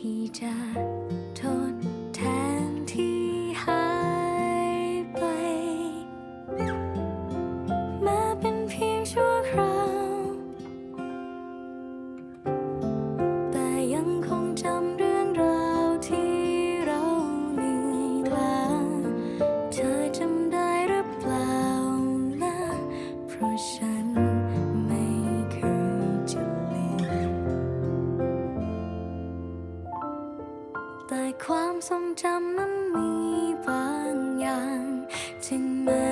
披着 แต่ความทรงจำมันมีบางอย่างถึงแม้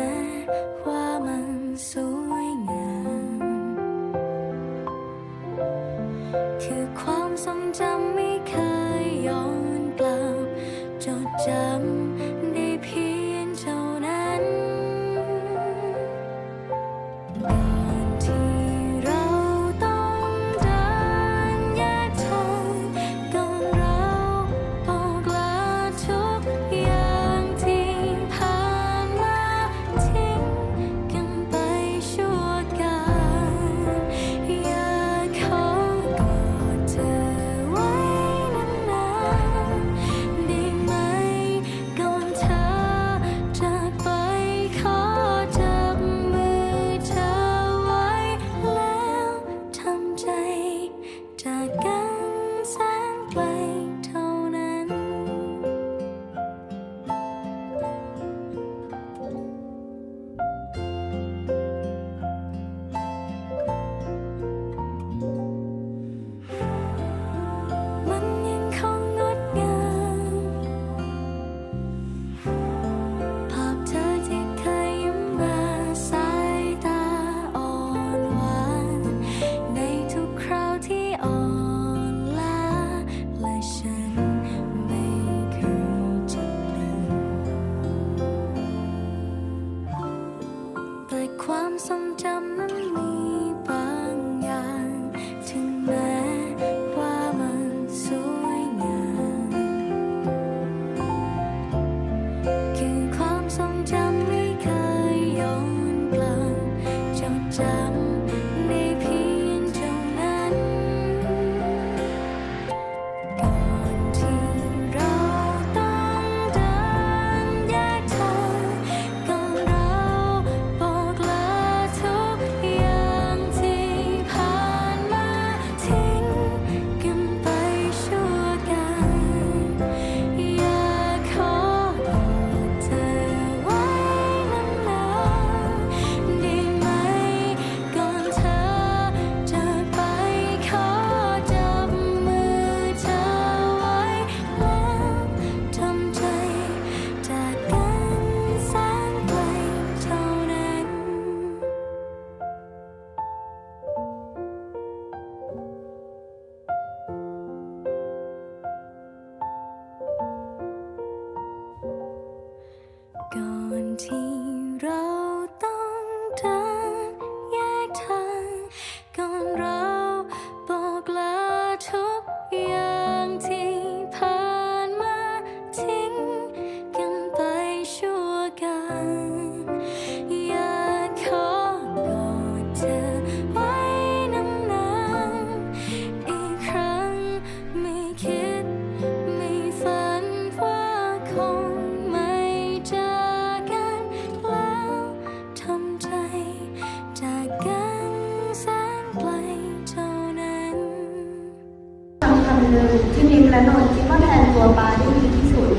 และนนท์คิดว่าแทนตัวปาได้ดีที่สุด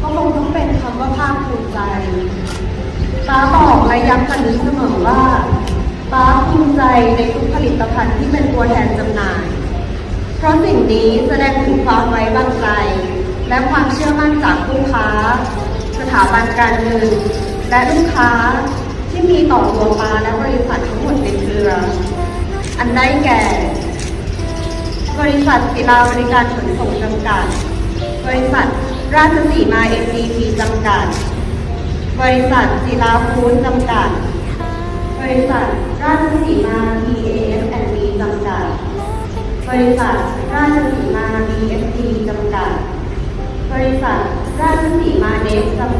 ก็คงต้องเป็นคำว่าภาคภูมิใจป้าบอกและย้ำกันนี้เสมอว่าป้าภูมิใจในทุกผลิตภัณฑ์ที่เป็นตัวแทนจำหน่าย เพราะสิ่งนี้แสดงถึงความไว้วางใจ และความเชื่อมั่นจากผู้ค้า สถาบันการเงิน และลูกค้าที่มีต่อตัวปลาและบริษัททั้งหมดในเครือ อันได้แก่ บริษัทศิลาบริการขนส่งจำกัด บริษัทราชสีมา MDT จำกัด บริษัทศิลาฟู้ดจำกัด บริษัทราชสีมา PAS&B จำกัด บริษัทราชสีมา BFT จำกัด บริษัทราชสีมาเนสจำกัด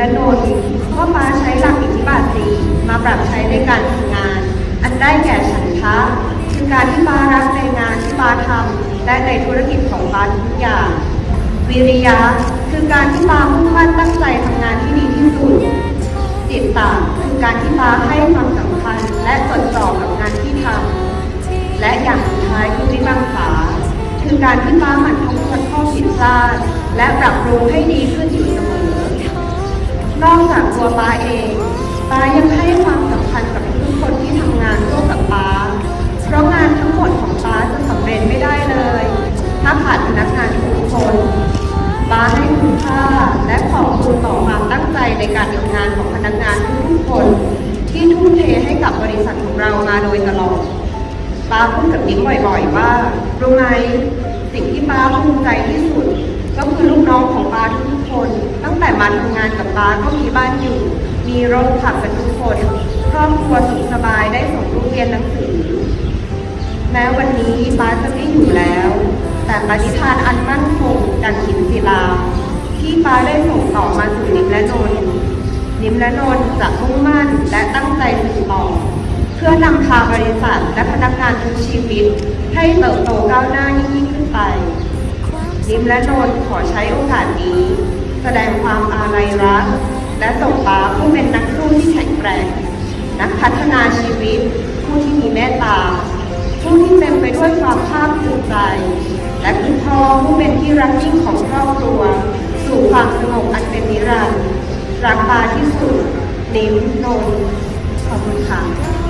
และนนท์ว่ามาใช้หลักอิทธิบาทสีมาปรับใช้ในการทำงาน อันได้แก่ฉันทะคือการที่ฟ้ารักในงานที่ฟ้าทำและในธุรกิจของฟ้าทุกอย่าง วิริยะคือการที่ฟ้ามุ่งมั่นตั้งใจทำงานที่ดีที่สุดจิตตาคือการที่ฟ้าให้ความสำคัญและจดจ่อบกับงานที่ทำและอย่างสุดท้ายคือวิบังสาคือการที่ฟ้าหมั่นทบทวนข้อผิดพลาดและปรับปรุงให้ดีขึ้นอยู่ นอกจากตัวปาเองปายังให้ความสำคัญกับทุกคนที่ทำงานร่วมกับปาเพราะงานทั้งหมดของปาจะสำเร็จไม่ได้เลย ถ้าขาดพนักงานทุกคนปาให้คุณค่าและขอบคุณต่อความตั้งใจในการทำงานของพนักงานทุกคน ที่ทุ่มเทให้กับบริษัทของเรามาโดยตลอดป้าพูดกับนิ้งบ่อยๆว่ารู้ไหมสิ่งที่ป้าภูมิใจที่สุด ก็คือลูกน้องของป้าทุก งแต่มาทำงานกับป้าก็มีบ้านอยู่ มีรถขับกันทุกคน ครอบครัวสุขสบายได้ส่งลูกเรียนหนังสือ แม้วันนี้ป้าจะไม่อยู่แล้ว แต่ปณิธานอันมั่นคงดังหินศิลา ที่ป้าได้ส่งต่อมาสู่นิมและนนนิมและนนจะมุ่งมั่นและตั้งใจสืบต่อเพื่อนำพาบริษัทและพนักงานทุกชีวิต ให้เติบโตก้าวหน้ายิ่งขึ้นไปนิมและนนขอใช้โอกาสนี้ แสดงความอาลัยรัก และส่งป้าผู้เป็นนักสู้ที่แข็งแกร่ง นักพัฒนาชีวิต ผู้ที่มีเมตตา ผู้ที่เต็มไปด้วยความภาคภูมิใจ และคุณพ่อผู้เป็นที่รักยิ่งของครอบครัว สู่ความสงบอันเป็นนิรันดร์รักปาที่สุดนิ้วนนท์